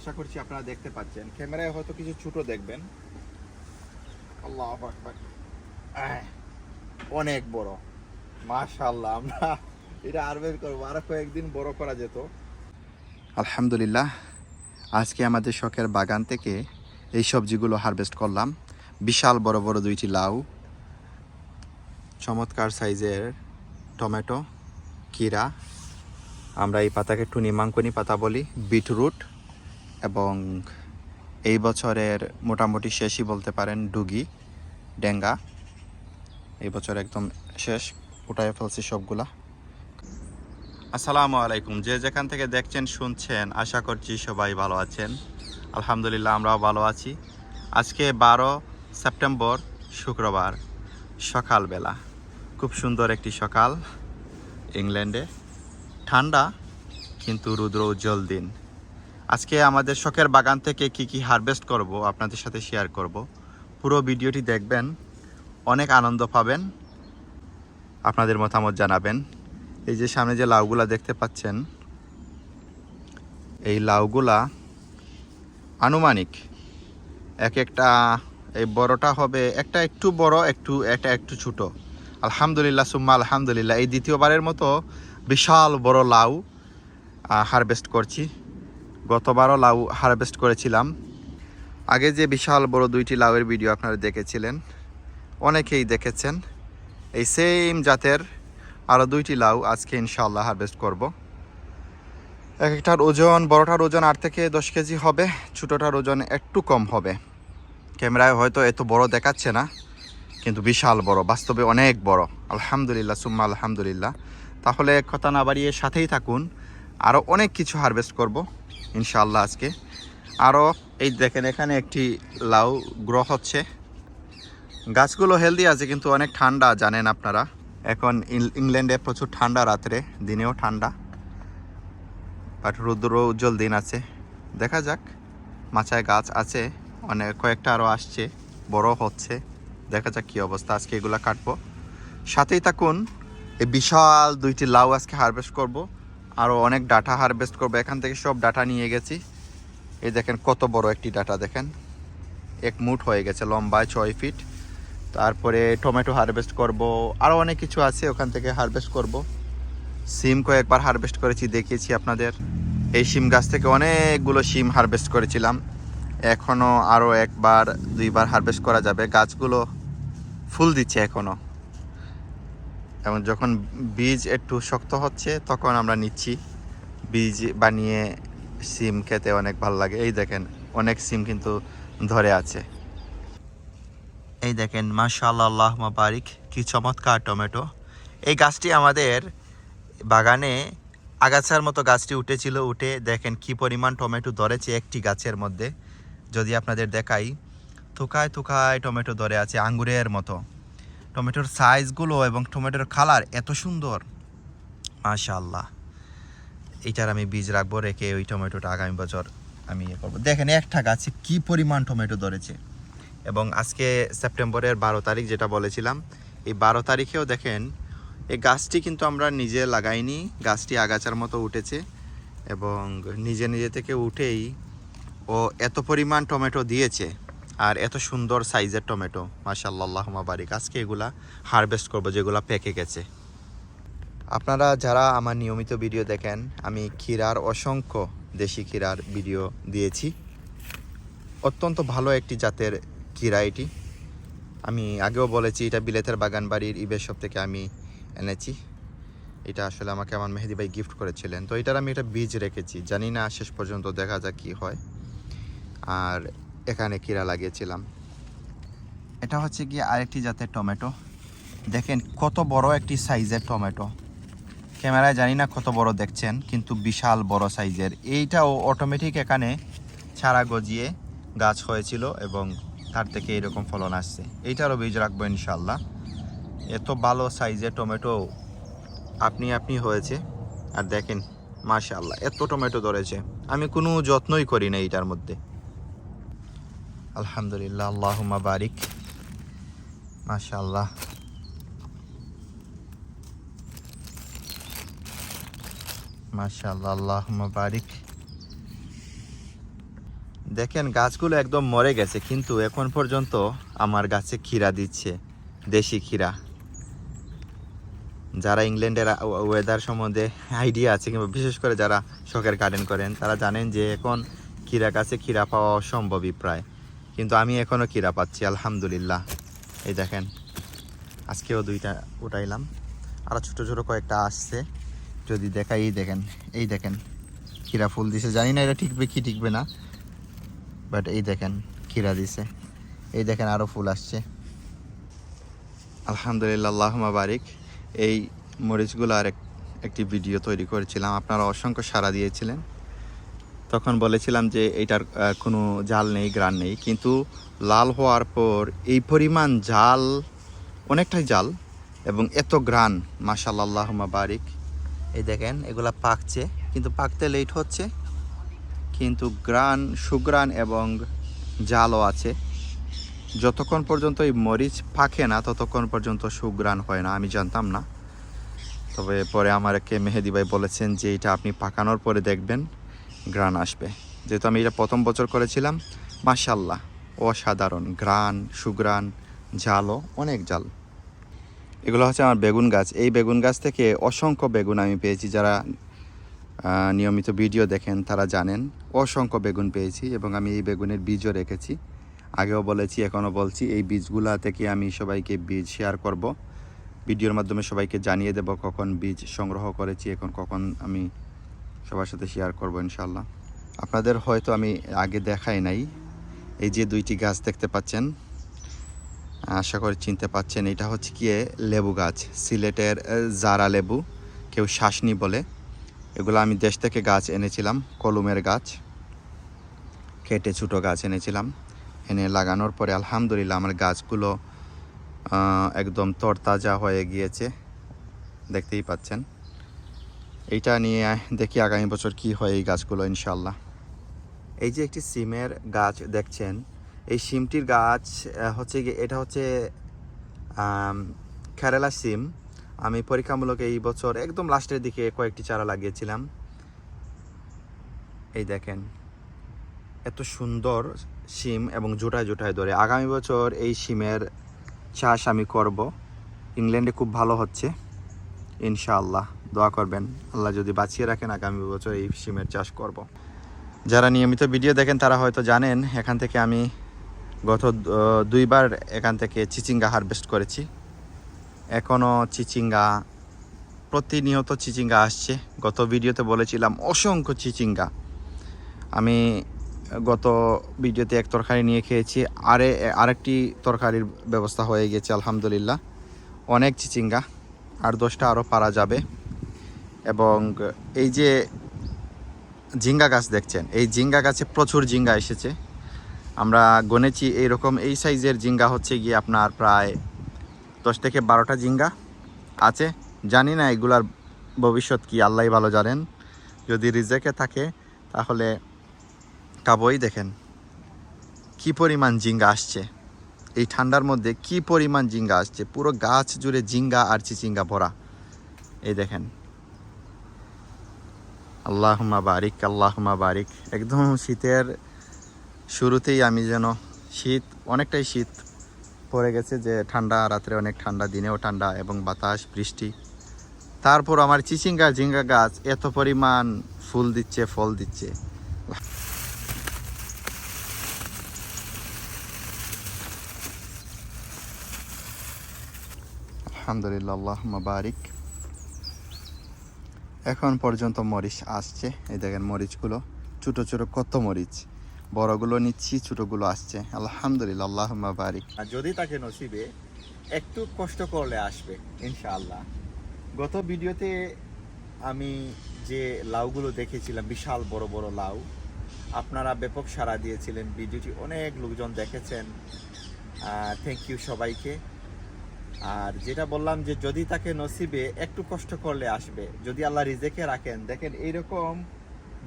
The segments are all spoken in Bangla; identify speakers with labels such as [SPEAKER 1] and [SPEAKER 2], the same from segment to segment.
[SPEAKER 1] আশা করছি আপনারা দেখতে পাচ্ছেন। ক্যামেরায় হয়তো কিছু ছোট দেখবেন। আল্লাহ অনেক বড়। মাশাআল্লাহ, আমরা এটা আর বের করব। কয়েকদিন বড় করা যেত। আলহামদুলিল্লাহ, আজকে আমাদের শখের বাগান থেকে এই সবজিগুলো হারভেস্ট করলাম। বিশাল বড় বড় দুইটি লাউ, চমৎকার সাইজের টমেটো, কিরা। আমরা এই পাতাকে টুনি মাঙ্কনি পাতা বলি, বিটরুট। এবং এই বছরের মোটামুটি শেষই বলতে পারেন ডুগি, ডেঙ্গা। এই বছর একদম শেষ, উঠায় ফেলছি সবগুলা। আসসালামু আলাইকুম, যে যেখান থেকে দেখছেন, শুনছেন, আশা করছি সবাই ভালো আছেন। আলহামদুলিল্লাহ, আমরাও ভালো আছি। আজকে বারো সেপ্টেম্বর, শুক্রবার, সকালবেলা। খুব সুন্দর একটি সকাল ইংল্যান্ডে। ঠান্ডা, কিন্তু রুদ্র উজ্জ্বল দিন। আজকে আমাদের শখের বাগান থেকে কি কি হারভেস্ট করব আপনাদের সাথে শেয়ার করব। পুরো ভিডিওটি দেখবেন, অনেক আনন্দ পাবেন, আপনাদের মতামত জানাবেন। এই যে সামনে যে লাউগুলা দেখতে পাচ্ছেন, এই লাউগুলা আনুমানিক এক একটা, এই বড়টা হবে একটা একটু বড়, একটু, একটা একটু ছোট। আলহামদুলিল্লাহ, সুম্মা আলহামদুলিল্লাহ। এই দ্বিতীয়বারের মতো বিশাল বড় লাউ হারভেস্ট করছি। গতবারও লাউ হারভেস্ট করেছিলাম। আগে যে বিশাল বড় দুইটি লাউয়ের ভিডিও আপনারা দেখেছিলেন, অনেকেই দেখেছেন। এই সেম জাতের আরও দুইটি লাউ আজকে ইনশাল্লাহ হারভেস্ট করব। এক একটার ওজন, বড়টার ওজন আট থেকে দশ কেজি হবে, ছোটোটার ওজন একটু কম হবে। ক্যামেরায় হয়তো এত বড় দেখাচ্ছে না, কিন্তু বিশাল বড়, বাস্তবে অনেক বড়। আলহামদুলিল্লাহ, সুম্মা আলহামদুলিল্লাহ। তাহলে কথা না বাড়িয়ে সাথেই থাকুন আরও অনেক কিছু হারভেস্ট করব। ইনশাআল্লাহ আজকে। আরও এই দেখেন এখানে একটি লাউ গ্রহ হচ্ছে। গাছগুলো হেলদি আছে কিন্তু অনেক ঠান্ডা, জানেন আপনারা। এখন ইংল্যান্ডে প্রচুর ঠান্ডা রাত্রে, দিনেও ঠান্ডা। বাট রুদ্র উজ্জ্বল দিন আছে। দেখা যাক মাচায় গাছ আছে অনেক কয়েকটা আরও আসছে, বড় হচ্ছে। দেখা যাক কী অবস্থা, আজকে এগুলো কাটবো। সাথেই থাকুন, এই বিশাল দুইটি লাউ আজকে হারভেস্ট করব। আরও অনেক ডাটা হারভেস্ট করব। এখান থেকে সব ডাটা নিয়ে গেছি। এই দেখেন কত বড় একটি ডাটা দেখেন। এক মুঠ হয়ে গেছে, লম্বায় ছয় ফিট তারপরে টমেটো হারভেস্ট করব। আরও অনেক কিছু আছে, ওখান থেকে হারভেস্ট করব। সিম কয়েকবার হারভেস্ট করেছি, দেখিয়েছি আপনাদের। এই সিম গাছ থেকে অনেকগুলো সিম হারভেস্ট করেছিলাম। এখনও আরও একবার, দুইবার হারভেস্ট করা যাবে। গাছগুলো ফুল দিচ্ছে এখনও এবং যখন বীজ একটু শক্ত হচ্ছে, তখন আমরা নিচ্ছি। বীজ বানিয়ে সিম খেতে অনেক ভালো লাগে। এই দেখেন, অনেক সিম কিন্তু ধরে আছে। এই দেখেন, মাশাআল্লাহ আল্লাহ বারিক কি চমৎকার টমেটো। এই গাছটি আমাদের বাগানে আগাছার মতো গাছটি উঠেছিল, উঠে দেখেন কি পরিমাণ টমেটো ধরেছে একটি গাছের মধ্যে। যদি আপনাদের দেখাই, থুকায় থুকায় টমেটো ধরে আছে আঙ্গুরের মতো। টমেটোর সাইজগুলো এবং টমেটোর কালার এত সুন্দর। মাশাআল্লাহ। এইটার আমি বীজ রাখব, রেখে ওই টমেটোটা আগামী বছর আমি ইয়ে করব। দেখেন একটা গাছে কি পরিমাণ টমেটো ধরেছে। এবং আজকে সেপ্টেম্বরের বারো তারিখ যেটা বলেছিলাম, এই বারো তারিখেও দেখেন, এই গাছটি কিন্তু আমরা নিজে লাগাইনি, গাছটি আগাছার মতো উঠেছে। এবং নিজে নিজে থেকে উঠেই ও এত পরিমাণ টমেটো দিয়েছে। আর এত সুন্দর সাইজের টমেটো মাশাল্লাহ বারিক। আজকে এগুলা হারভেস্ট করব, যেগুলা পেকে গেছে। আপনারা যারা আমার নিয়মিত ভিডিও দেখেন, আমি ক্ষীরার অসংখ্য দেশি ক্ষীরার ভিডিও দিয়েছি। অত্যন্ত ভালো একটি জাতের ক্ষীরা এটি। আমি আগেও বলেছি, এটা বিলেতের বাগান বাড়ির ইবের সব থেকে আমি এনেছি। এটা আসলে আমাকে আমার মেহেদি ভাই গিফট করেছিলেন। তো এটার আমি এটা বীজ রেখেছি। জানি না শেষ পর্যন্ত দেখা যাক কী হয়। আর এখানে কিরা লাগিয়েছিলাম। এটা হচ্ছে গিয়ে আরেকটি জাতের টমেটো। দেখেন, কত বড় একটি সাইজের টমেটো। ক্যামেরায় জানি না কত বড় দেখছেন, কিন্তু বিশাল বড় সাইজের। এইটাও অটোমেটিক এখানে ছাড়া গজিয়ে গাছ হয়েছিল এবং তার থেকে এরকম ফলন আসছে। এইটারও বীজ রাখব ইনশাল্লাহ এত ভালো সাইজের টমেটো আপনি আপনি হয়েছে। আর দেখেন, মাশাআল্লাহ, এত টমেটো ধরেছে। আমি কোনো যত্নই করি না এইটার মধ্যে। আলহামদুলিল্লাহ, আল্লাহুম্মা বারিক। মাশাআল্লাহ। মাশাআল্লাহ, আল্লাহুম্মা বারিক। দেখেন, গাছগুলো একদম মরে গেছে, কিন্তু এখন পর্যন্ত আমার গাছে ক্ষীরা দিচ্ছে, দেশি ক্ষীরা। যারা ইংল্যান্ডের ওয়েদার সম্বন্ধে আইডিয়া আছে, কিংবা বিশেষ করে যারা শখের গার্ডেন করেন, তারা জানেন যে এখন ক্ষীরা গাছে ক্ষীরা পাওয়া অসম্ভবই প্রায়। কিন্তু আমি এখনও ক্ষীরা পাচ্ছি, আলহামদুলিল্লাহ। এই দেখেন, আজকেও দুইটা উঠাইলাম। আরও ছোটো ছোটো কয়েকটা আসছে। যদি দেখাই, এই দেখেন এই দেখেন ক্ষীরা ফুল দিছে। জানি না এটা ঠিকবে কি ঠিকবে না বাট এই দেখেন ক্ষীরা দিছে। এই দেখেন আরও ফুল আসছে। আলহামদুলিল্লাহ আল্লাহমা বারিক। এই মরিচগুলো আর এক- একটি ভিডিও তৈরি করেছিলাম। আপনারা অসংখ্য সাড়া দিয়েছিলেন। তখন বলেছিলাম যে এটার কোনো জাল নেই, গ্রান নেই। কিন্তু লাল হওয়ার পর এই পরিমাণ জাল, অনেকটাই জাল, এবং এত গ্রান মাশাল্লাহ বারিক এই দেখেন, এগুলা পাকছে, কিন্তু পাকতে লেট হচ্ছে। কিন্তু গ্রান, সুগ্রান এবং জালও আছে। যতক্ষণ পর্যন্ত এই মরিচ পাকে না, ততক্ষণ পর্যন্ত সুগ্রান হয় না, আমি জানতাম না। তবে পরে আমার একে মেহেদি ভাই বলেছেন যে এটা আপনি পাকানোর পরে দেখবেন। গ্রান আসবে। যেহেতু আমি এটা প্রথম বছর করেছিলাম মাশাল্লাহ অসাধারণ গ্রান সুগ্রান জালও অনেক জাল এগুলো হচ্ছে আমার বেগুন গাছ। এই বেগুন গাছ থেকে অসংখ্য বেগুন আমি পেয়েছি। যারা নিয়মিত ভিডিও দেখেন, তারা জানেন, অসংখ্য বেগুন পেয়েছি এবং আমি এই বেগুনের বীজও রেখেছি। আগেও বলেছি, এখনও বলছি, এই বীজগুলা থেকে আমি সবাইকে বীজ শেয়ার করব। ভিডিওর মাধ্যমে সবাইকে জানিয়ে দেব কখন বীজ সংগ্রহ করেছি, এখন কখন আমি সবার সাথে শেয়ার করব ইনশাল্লাহ আপনাদের হয়তো আমি আগে দেখাই নাই, এই যে দুইটি গাছ দেখতে পাচ্ছেন, আশা করি চিনতে পাচ্ছেন, এটা হচ্ছে কি লেবু গাছ, সিলেটের জারা লেবু, কেউ শাসনি বলে। এগুলো আমি দেশ থেকে গাছ এনেছিলাম, কলমের গাছ, কেটে ছোটো গাছ এনেছিলাম, এনে লাগানোর পরে আলহামদুলিল্লাহ আমার গাছগুলো একদম তরতাজা হয়ে গিয়েছে, দেখতেই পাচ্ছেন। এইটা নিয়ে দেখি আগামী বছর কি হয় এই গাছগুলো ইনশাল্লাহ এই যে একটি সিমের গাছ দেখছেন, এই সিমটির গাছ হচ্ছে এটা হচ্ছে কেরালা সিম। আমি পরীক্ষামূলক এই বছর একদম লাস্টের দিকে কয়েকটি চারা লাগিয়েছিলাম। এই দেখেন, এত সুন্দর সিম এবং জোটায় জোটায় ধরে। আগামী বছর এই সিমের চাষ আমি করব। ইংল্যান্ডে খুব ভালো হচ্ছে, ইনশাআল্লাহ। দোয়া করবেন। আল্লাহ যদি বাঁচিয়ে রাখেন, আগামী বছর এই সিমের চাষ করব। যারা নিয়মিত ভিডিও দেখেন, তারা হয়তো জানেন, এখান থেকে আমি গত দুইবার এখান থেকে চিচিঙ্গা হারভেস্ট করেছি। এখনও চিচিঙ্গা, প্রতিনিয়ত চিচিঙ্গা আসছে। গত ভিডিওতে বলেছিলাম, অসংখ্য চিচিঙ্গা। আমি গত ভিডিওতে এক তরকারি নিয়ে খেয়েছি, আরে, আরেকটি তরকারির ব্যবস্থা হয়ে গেছে, আলহামদুলিল্লাহ। অনেক চিচিঙ্গা, আর দশটা আরও পারা যাবে। এবং এই যে জিঙ্গা গাছ দেখছেন, এই জিঙ্গা গাছে প্রচুর জিঙ্গা এসেছে। আমরা গনেছি এইরকম, এই সাইজের জিঙ্গা হচ্ছে গিয়ে আপনার প্রায় দশ থেকে বারোটা জিঙ্গা আছে। জানি না এগুলার ভবিষ্যৎ কি, আল্লাহ ভালো জানেন। যদি রিজেকে থাকে, তাহলে কাবই দেখেন। কি পরিমাণ জিঙ্গা আসছে, এই ঠান্ডার মধ্যে কি পরিমাণ জিঙ্গা আসছে, পুরো গাছ জুড়ে জিঙ্গা আর চিচিঙ্গা ভরা। এই দেখেন। আল্লাহুমা বারিক আল্লাহুমা বারিক। একদম শীতের শুরুতেই আমি যেন শীত, অনেকটাই শীত পড়ে গেছে যে ঠান্ডা, রাত্রে অনেক ঠান্ডা, দিনেও ঠান্ডা এবং বাতাস, বৃষ্টি। তারপর আমার চিচিঙ্গা ঝিঙ্গা গাছ এত পরিমাণ ফুল দিচ্ছে, ফল দিচ্ছে। আলহামদুলিল্লাহ আল্লাহ বারিক। এখন পর্যন্ত মরিচ আসছে। এই দেখেন মরিচগুলো, ছোটো ছোটো কত মরিচ। বড়গুলো নিচ্ছি, ছোটোগুলো আসছে। আলহামদুলিল্লাহ আল্লাহ বারিক। আর যদি তাকে নসিবে, একটু কষ্ট করলে আসবে, ইনশাআল্লাহ। গত ভিডিওতে আমি যে লাউগুলো দেখেছিলাম, বিশাল বড় বড় লাউ, আপনারা ব্যাপক সাড়া দিয়েছিলেন। ভিডিওটি অনেক লোকজন দেখেছেন। থ্যাংক ইউ সবাইকে। আর যেটা বললাম যে যদি তাকে নসিবে একটু কষ্ট করলে আসবে, যদি আল্লাহ রিজেকে রাখেন, দেখেন এইরকম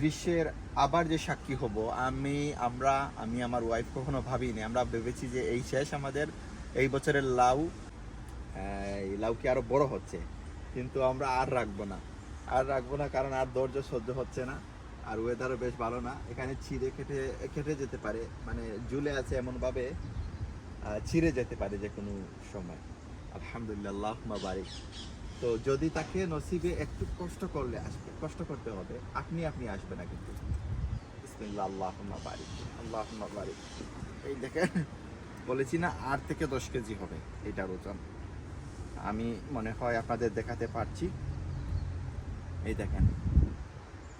[SPEAKER 1] দৃশ্যের আবার যে সাক্ষী হব, আমি, আমরা, আমি আমার ওয়াইফ কখনো ভাবিনি। আমরা ভেবেছি যে এই শেষ আমাদের এই বছরের লাউ এই লাউ কি আরও বড় হচ্ছে। কিন্তু আমরা আর রাখব না। আর রাখব না কারণ আর ধৈর্য সহ্য হচ্ছে না, আর ওয়েদারও বেশ ভালো না। এখানে ছিঁড়ে কেটে কেটে যেতে পারে। মানে জুলে আছে এমনভাবে ছিঁড়ে যেতে পারে যে কোনো সময়। আলহামদুলিল্লাহ বারিক তো যদি তাকে নসিবে একটু কষ্ট করলে আসবে, কষ্ট করতে হবে, আপনি আপনি আসবে না কিন্তু বিসমিল্লাহ, আল্লাহ বারিক আল্লাহ বারিক এই দেখেন, বলেছি না, আট থেকে দশ কেজি হবে এটার ওজন। আমি মনে হয় আপনাদের দেখাতে পারছি। এই দেখেন,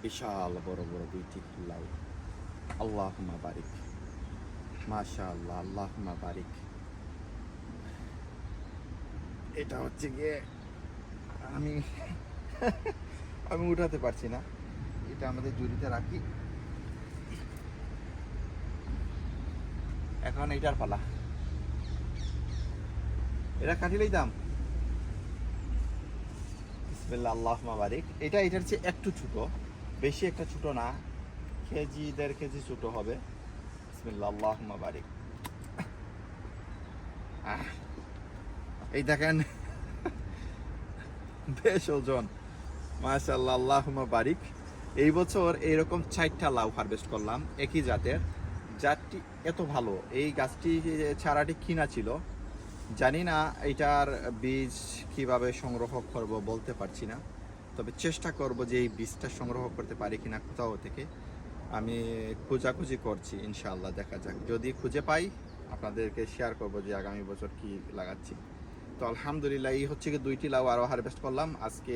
[SPEAKER 1] বিশাল বড় বড় দুইটি লাউ। আল্লাহ বারিক মাশা আল্লাহ আল্লাহ বারিক এটা হচ্ছে গিয়ে আমি আমি উঠাতে পারছি না। এটা আমাদের জুড়িতে রাখি। এখন এইটার পালা। এটা কাটিলেই দাম। বিসমিল্লাহ আল্লাহ বারিক এটা এটার চেয়ে একটু ছোট। বেশি একটা ছোট না। কেজি দেড় কেজি ছোট হবে। বিসমিল্লাহ আল্লাহ বারিক আহ, এই দেখেন। বেশ ওজন। মাশাল্লাহ আল্লাহ বারিক। এই বছর এইরকম চারটা লাউ হারভেস্ট করলাম, একই জাতের। জাতটি এত ভালো, এই গাছটি ছাড়াটি কিনা ছিল। জানি না এটার বীজ কীভাবে সংগ্রহ করব বলতে পারছি না। তবে চেষ্টা করব যে এই বীজটা সংগ্রহ করতে পারি কিনা কোথাও থেকে। আমি খোঁজাখুঁজি করছি, ইনশাআল্লাহ দেখা যাক। যদি খুঁজে পাই, আপনাদেরকে শেয়ার করব যে আগামী বছর কি লাগাচ্ছি। তো আলহামদুলিল্লাহ, এই হচ্ছে কি দুইটি লাউ আরও হারভেস্ট করলাম। আজকে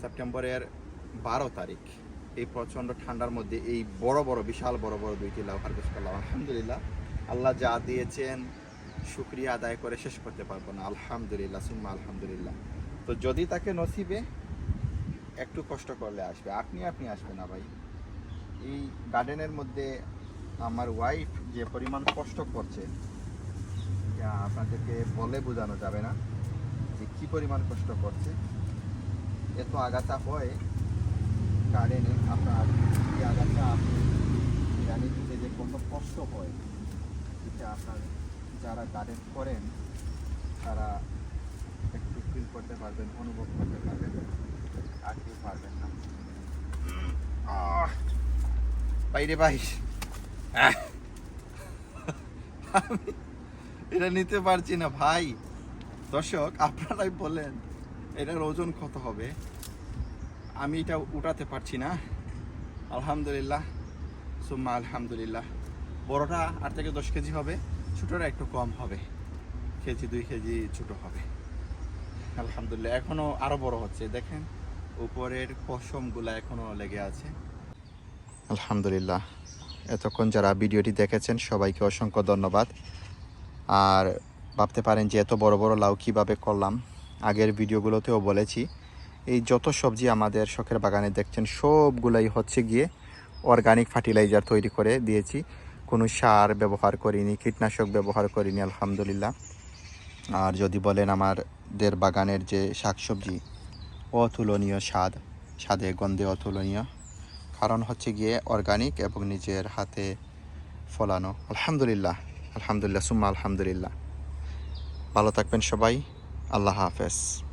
[SPEAKER 1] সেপ্টেম্বরের বারো তারিখ। এই প্রচণ্ড ঠান্ডার মধ্যে এই বড় বড়, বিশাল, বড় বড় দুইটি লাউ হারভেস্ট করলাম। আলহামদুলিল্লাহ, আল্লাহ যা দিয়েছেন, শুক্রিয়া আদায় করে শেষ করতে পারব না। আলহামদুলিল্লাহ, সুম্মা আলহামদুলিল্লাহ। তো যদি তাকে নসিবে, একটু কষ্ট করলে আসবে। আপনি আপনি আসবে না ভাই। এই গার্ডেনের মধ্যে আমার ওয়াইফ যে পরিমাণ কষ্ট করছে আপনাদেরকে বলে বোঝানো যাবে না যে কি পরিমাণ কষ্ট করছে এত আগাছা হয় গার্ডেনে আপনার এই আগাছা আপনি জানি দিতে যে কত কষ্ট হয় এটা আপনার যারা গার্ডেন করেন, তারা একটু ফিল করতে পারবেন, অনুভব করতে পারবেন, আর কেউ পারবেন না! বাইরে আহ! আমি এটা নিতে পারছি না, ভাই। দর্শক, আপনারাই বলেন, এটার ওজন কত হবে? আমি এটা উঠাতে পারছি না। আলহামদুলিল্লাহ। সুম্মা আলহামদুলিল্লাহ। বড়টা আট থেকে দশ কেজি হবে, ছোটোটা একটু কম হবে। কেজি, দুই কেজি ছোটো হবে। আলহামদুলিল্লাহ এখনও আরও বড় হচ্ছে। দেখেন, উপরের পশমগুলো এখনও লেগে আছে। আলহামদুলিল্লাহ। এতক্ষণ যারা ভিডিওটি দেখেছেন, সবাইকে অসংখ্য ধন্যবাদ। আর ভাবতে পারেন যে এত বড় বড় লাউ কীভাবে করলাম। আগের ভিডিওগুলোতেও বলেছি, এই যত সবজি আমাদের শখের বাগানে দেখছেন, সবগুলাই হচ্ছে গিয়ে অর্গানিক ফার্টিলাইজার তৈরি করে দিয়েছি। কোনো সার ব্যবহার করিনি, কীটনাশক ব্যবহার করিনি, আলহামদুলিল্লাহ। আর যদি বলেন আমাদের বাগানের যে শাকসবজি, অতুলনীয় স্বাদ, স্বাদে গন্ধে অতুলনীয়, কারণ হচ্ছে গিয়ে অর্গানিক এবং নিজের হাতে ফলানো। আলহামদুলিল্লাহ। আলহামদুলিল্লাহ সুম্মা আলহামদুলিল্লাহ। ভালো থাকবেন সবাই আল্লাহ হাফেজ।